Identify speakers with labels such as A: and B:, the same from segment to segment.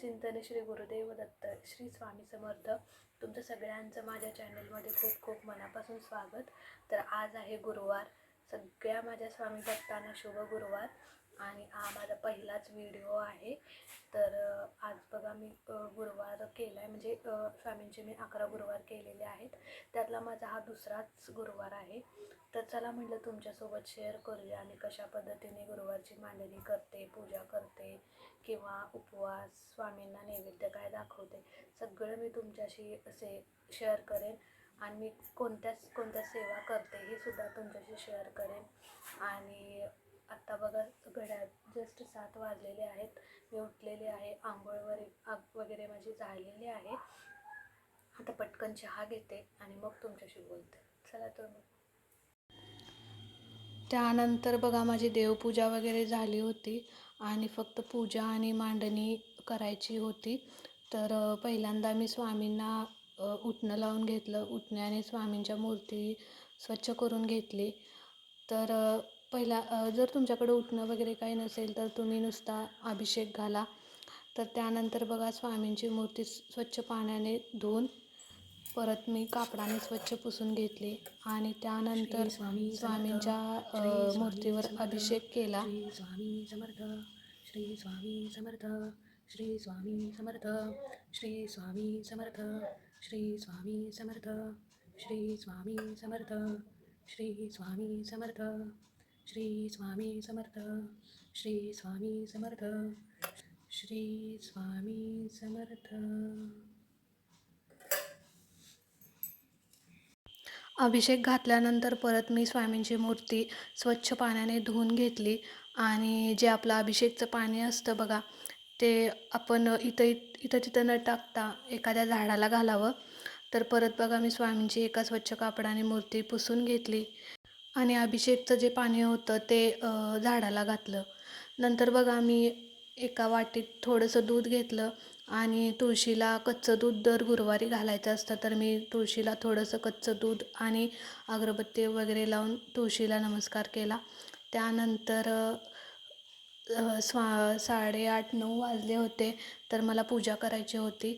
A: चिंतन श्री गुरुदेव दत्त श्री स्वामी समर्थ. तुमचं सगळ्यांचं माझ्या चॅनलमध्ये खूप खूप मनापासून स्वागत. तर आज आहे गुरुवार. सगळ्या माझ्या स्वामी भक्तांना शुभ गुरुवार. आणि हा माझा पहिलाच व्हिडिओ आहे. तर आज बघा मी गुरुवार केला आहे म्हणजे स्वामींचे मी अकरा गुरुवार केलेले आहेत. त्यातला माझा हा दुसराच गुरुवार आहे. तर चला म्हटलं तुमच्यासोबत शेअर करूया आणि कशा पद्धतीने गुरुवारची मांडणी करते पूजा करते किंवा उपवास स्वामींना नैवेद्य काय दाखवते सगळं मी तुमच्याशी असे शेअर करेन. आणि मी कोणत्याच कोणत्या सेवा करते हे सुद्धा तुमच्याशी शेअर करेन. आणि आत्ता बघा घड्यात जस्ट सात वाजलेले आहेत. मी उठलेले आहे. आंघोळ वगैरे आग वगैरे माझी झालेली आहे. आता पटकन चहा घेते आणि मग तुमच्याशी बोलते. चला तर मग. त्यानंतर बघा माझी देवपूजा वगैरे झाली होती. आणि फक्त पूजा आणि मांडणी करायची होती. तर पहिल्यांदा मी स्वामींना उटणं लावून घेतलं. उटण्याने स्वामींच्या मूर्ती स्वच्छ करून घेतली. तर पहिला जर तुमच्याकडे उठणं वगैरे काही नसेल तर तुम्ही नुसता अभिषेक घाला. तर त्यानंतर बघा स्वामींची मूर्ती स्वच्छ पाण्याने धुवून परत मी कापडाने स्वच्छ पुसून घेतली आणि त्यानंतर स्वामींच्या अ, मूर्तीवर अभिषेक केला
B: स्वामी समर्थ श्री स्वामी समर्थ श्री स्वामी समर्थ श्री स्वामी समर्थ श्री स्वामी समर्थ श्री स्वामी समर्थ श्री स्वामी समर्थ श्री स्वामी समर्थ श्री स्वामी समर्थ श्री स्वामी समर्थ
A: अभिषेक घातल्यानंतर परत मी स्वामींची मूर्ती स्वच्छ पाण्याने धुवून घेतली. आणि जे आपलं अभिषेकचं पाणी असतं बघा ते आपण इथं इथं तिथं न टाकता एखाद्या झाडाला घालावं. तर परत बघा मी स्वामींची एका स्वच्छ कापडाने मूर्ती पुसून घेतली. आणि अभिषेकचं जे पाणी होतं ते झाडाला घातलं. नंतर बघा मी एका वाटीत थोडंसं दूध घेतलं. आणि तुळशीला कच्चं दूध दर गुरुवारी घालायचं असतं तर मी तुळशीला थोडंसं कच्चं दूध आणि अगरबत्ती वगैरे लावून तुळशीला नमस्कार केला. त्यानंतर स्वा साडेआठ नऊ वाजले होते तर मला पूजा करायची होती.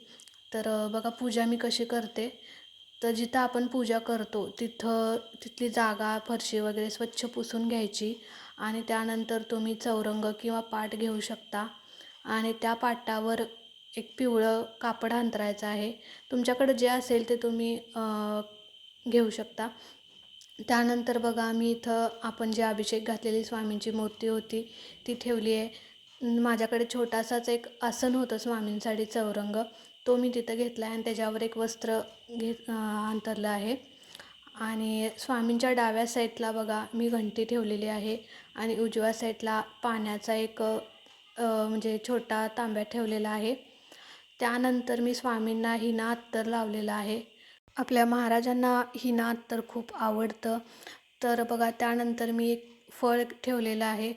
A: तर बघा पूजा मी कशी करते तर जिथं आपण पूजा करतो तिथं तिथली जागा फरशी वगैरे स्वच्छ पुसून घ्यायची आणि त्यानंतर तुम्ही चौरंग किंवा पाट घेऊ शकता. आणि त्या पाटावर एक पिवळं कापड अंतरायचं आहे. तुमच्याकडं जे असेल ते तुम्ही घेऊ शकता. त्यानंतर बघा आम्ही इथं आपण जे अभिषेक घातलेली स्वामींची मूर्ती होती ती ठेवली आहे. माझ्याकडे छोटासाच एक आसन होतं स्वामींसाठी चौरंग. तो मी तिथं घेतला आहे आणि त्याच्यावर एक वस्त्र घे अंतरलं आहे. आणि स्वामींच्या डाव्या साईडला बघा मी घंटी ठेवलेली आहे आणि उजव्या साईडला पाण्याचा एक म्हणजे छोटा तांब्या ठेवलेला आहे. त्यानंतर मी स्वामींना हिना अत्तर लावलेलं आहे. आपल्या महाराजांना हिना अत्तर खूप आवडतं. तर बघा त्यानंतर मी एक फळ ठेवलेलं आहे.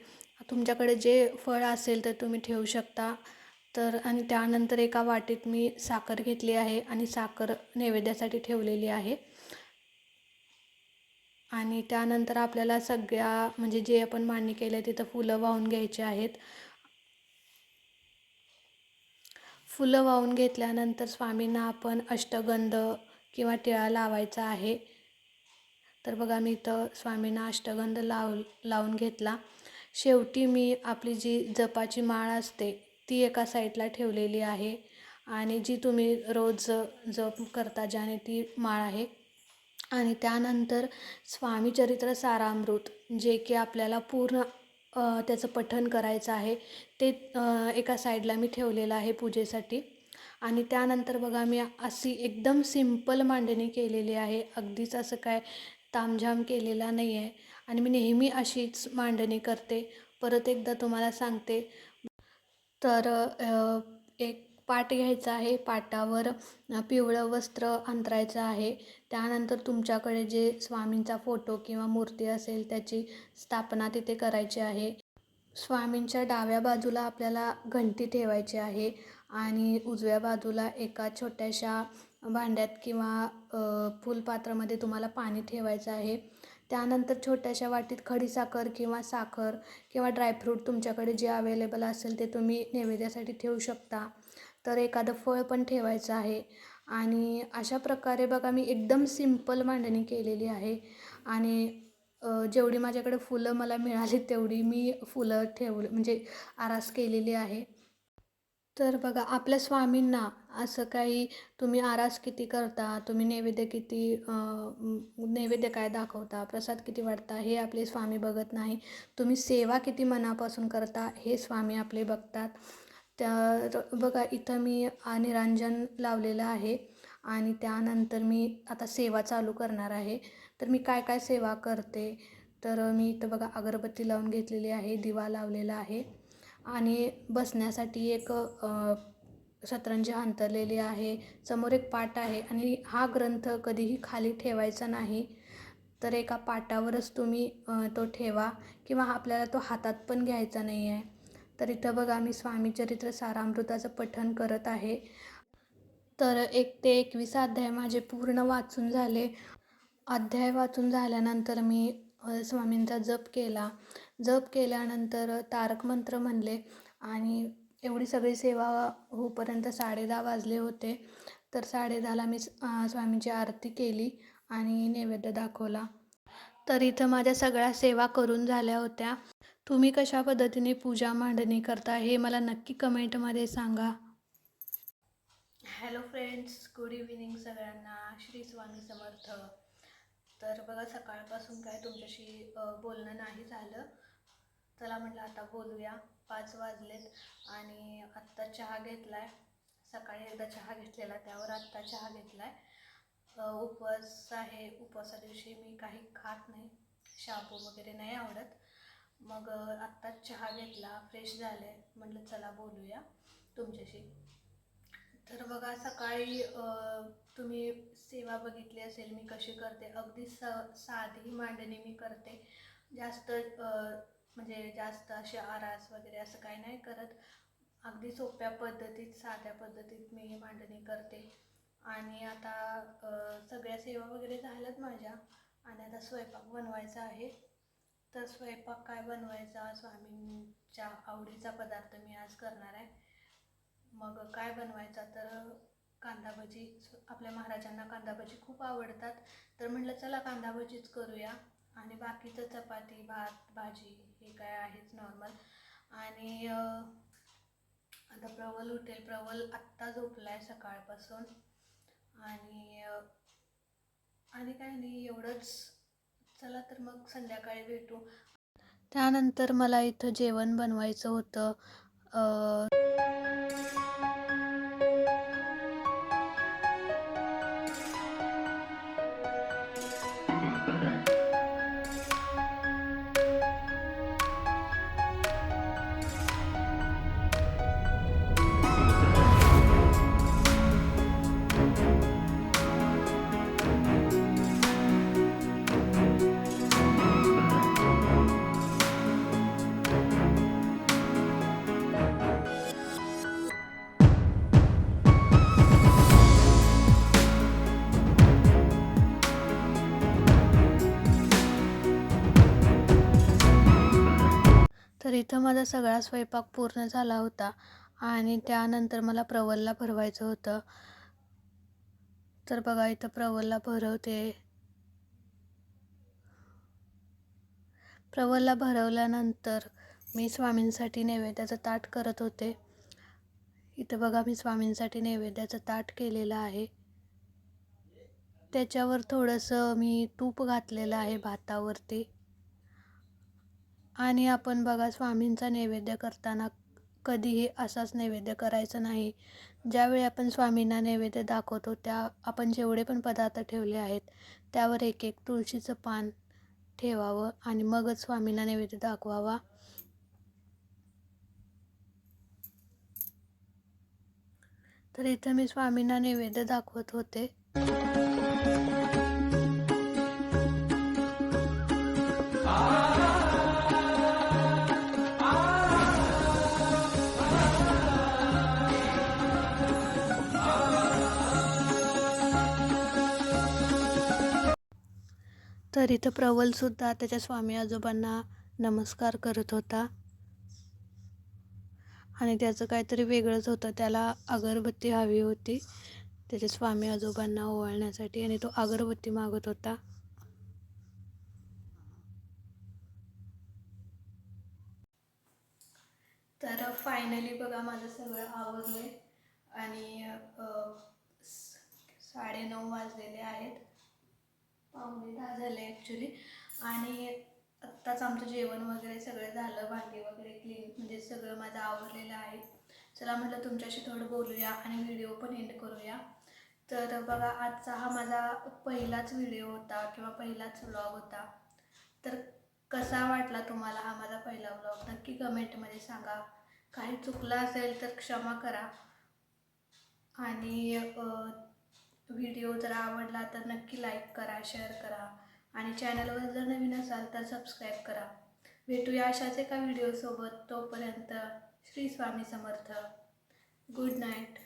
A: तुमच्याकडे जे फळ असेल तर तुम्ही ठेवू शकता. तर आणि त्यानंतर एका वाटीत मी साखर घेतली आहे आणि साखर नैवेद्यासाठी ठेवलेली आहे. आणि त्यानंतर आपल्याला सगळ्या म्हणजे जे आपण मांडणी केलं आहे तिथं फुलं वाहून घ्यायची आहेत. फुलं वाहून घेतल्यानंतर स्वामींना आपण अष्टगंध किंवा टिळा लावायचा आहे. तर बघा मी इथं स्वामींना अष्टगंध लाव लावून घेतला. शेवटी मी आपली जी जपाची माळ असते ती एका साईडला ठेवलेली आहे आणि जी तुम्ही रोज जप करता ज्याने ती माळ आहे. आणि त्यानंतर स्वामी चरित्र सारामृत जे की आपल्याला पूर्ण त्याचं पठण करायचं आहे. ते एका साईडला मी ठेवलेलं आहे पूजेसाठी. आणि त्यानंतर बघा मी अशी एकदम सिंपल मांडणी केलेली आहे. अगदीच असं काय तामझाम केलेला नाही आहे. आणि मी नेहमी अशीच मांडणी करते. परत एकदा तुम्हाला सांगते. तर एक पाट घ्यायचा आहे. पाटावर पिवळं वस्त्र अंतरायचं आहे. त्यानंतर तुमच्याकडे जे स्वामींचा फोटो किंवा मूर्ती असेल त्याची स्थापना तिथे करायची आहे. स्वामींच्या डाव्या बाजूला आपल्याला घंटी ठेवायची आहे आणि उजव्या बाजूला एका छोट्याशा भांड्यात किंवा फुलपात्रामध्ये तुम्हाला पाणी ठेवायचं आहे. त्यानंतर छोट्याशा वाटीत खडीसाखर किंवा साखर किंवा ड्रायफ्रूट तुमच्याकडे जे अवेलेबल असेल ते तुम्ही नैवेद्यासाठी ठेवू शकता. तर एखादं फळ पण ठेवायचं आहे. आणि अशा प्रकारे बघा मी एकदम सिंपल मांडणी केलेली आहे. आणि जेवढी माझ्याकडे फुलं मला मिळाली तेवढी मी फुलं ठेवलं म्हणजे आरास केलेली आहे. तर बघा आपल्या स्वामींना असं काही तुम्ही आरास किती करता तुम्ही नैवेद्य किती नैवेद्य काय दाखवता प्रसाद किती वाढता हे आपले स्वामी बघत नाही. तुम्ही सेवा किती मनापासून करता हे स्वामी आपले बघतात. तर बघा इथं मी आणि निरांजन लावलेलं आहे आणि त्यानंतर मी आता सेवा चालू करणार आहे. तर मी काय काय सेवा करते? तर मी इथं बघा अगरबत्ती लावून घेतलेली आहे दिवा लावलेला आहे आणि बसण्यासाठी एक सतरंजी अंतरलेली आहे. समोर एक पाट आहे आणि हा ग्रंथ कधीही खाली ठेवायचा नाही. तर एका पाटावरच तुम्ही तो ठेवा किंवा आपल्याला तो हातात पण घ्यायचा नाही आहे तर इथं बघा मी स्वामी चरित्र सारामृताचं पठण करत आहे. तर एक ते एकवीस अध्याय माझे पूर्ण वाचून झाले. अध्याय वाचून झाल्यानंतर मी स्वामींचा जप केला. जप केल्यानंतर तारक मंत्र म्हणले आणि एवढी सगळी सेवा होईपर्यंत साडेदहा वाजले होते. तर साडेदहाला मी स्वामींची आरती केली आणि नैवेद्य दाखवला. तर इथं माझ्या सगळ्या सेवा करून झाल्या होत्या. तुम्ही कशा पद्धतीने पूजा मांडणी करता हे मला नक्की कमेंटमध्ये सांगा. हॅलो फ्रेंड्स गुड इव्हिनिंग सगळ्यांना. श्री स्वामी समर्थ. तर बघा सकाळपासून काय तुमच्याशी बोलणं नाही झालं. चला म्हटलं आता बोलूया. पाच वाजलेत आणि आत्ता चहा घेतला आहे सकाळी एकदा चहा घेतलेला त्यावर आत्ता चहा घेतला आहे उपवास आहे. उपवासा दिवशी मी काही खात नाही. शाबू वगैरे नाही आवडत. मग आत्ताच चहा घेतला फ्रेश झाले म्हटलं चला बोलूया तुमच्याशी. तर बघा सकाळी तुम्ही सेवा बघितली असेल मी कशी करते? अगदी स साधी मांडणी मी करते. जास्त म्हणजे जास्त असे आरास वगैरे असं काही नाही करत. अगदी सोप्या पद्धतीत साध्या पद्धतीत मी ही मांडणी करते. आणि आता सगळ्या सेवा वगैरे झाल्यात माझ्या. आणि आता स्वयंपाक बनवायचा आहे. तर स्वयंपाक काय बनवायचा स्वामींच्या आवडीचा पदार्थ मी आज करणार आहे. मग काय बनवायचा तर कांदा भजी आपल्या महाराजांना कांदा भजी खूप आवडतात. तर म्हटलं चला कांदा भजीच करूया. आणि बाकीचं चपाती भात भाजी हे काय आहेच नॉर्मल आणि आता प्रवल उठेल. प्रवल आत्ता झोपला आहे सकाळपासून. आणि आणि काय नाही एवढंच चला तर मग संध्याकाळी भेटू. त्यानंतर मला इथं जेवण बनवायचं होतं. तिथं इथं माझा सगळा स्वयंपाक पूर्ण झाला होता आणि त्यानंतर मला प्रवलला भरवायचं होतं. तर बघा इथं प्रवलला भरवते. प्रवलला भरवल्यानंतर मी स्वामींसाठी नैवेद्याचं ताट करत होते. इथं बघा मी स्वामींसाठी नैवेद्याचं ताट केलेलं आहे. त्याच्यावर थोडंसं मी तूप घातलेलं आहे भातावरती. आणि आपण बघा स्वामींचा नैवेद्य करताना कधीही असाच नैवेद्य करायचा नाही. ज्यावेळी आपण स्वामींना नैवेद्य दाखवतो त्या आपण जेवढे पण पदार्थ ठेवले आहेत त्यावर एक एक तुळशीचं पान ठेवावं आणि मगच स्वामींना नैवेद्य दाखवावा. तर इथं मी स्वामींना नैवेद्य दाखवत होते. तर इथं प्रवलसुद्धा त्याच्या स्वामी आजोबांना नमस्कार करत होता. आणि त्याचं काहीतरी वेगळंच होतं. त्याला अगरबत्ती हवी होती. त्याच्या स्वामी आजोबांना ओवाळण्यासाठी आणि तो अगरबत्ती मागत होता. तर फायनली बघा माझं सगळं आवरलं आहे आणि साडे नऊ साडेनऊ वाजलेले आहेत. पावणे दहा झाले ॲक्च्युली आणि आत्ताच आमचं जेवण वगैरे सगळं झालं भांडी वगैरे क्लीन म्हणजे सगळं माझं आवडलेलं आहे. चला म्हटलं तुमच्याशी थोडं बोलूया आणि व्हिडिओ पण एंड करूया. तर बघा आजचा हा माझा पहिलाच व्हिडिओ होता किंवा पहिलाच व्लॉग होता. तर कसा वाटला तुम्हाला हा माझा पहिला व्लॉग नक्की कमेंटमध्ये सांगा. काही चुकला असेल तर क्षमा करा. आणि व्हिडिओ जर आवडला तर नक्की लाईक करा शेअर करा आणि चॅनलवर जर नवीन असाल तर सबस्क्राईब करा. भेटूया अशाच एका व्हिडिओसोबत तोपर्यंत श्री स्वामी समर्थ. Good night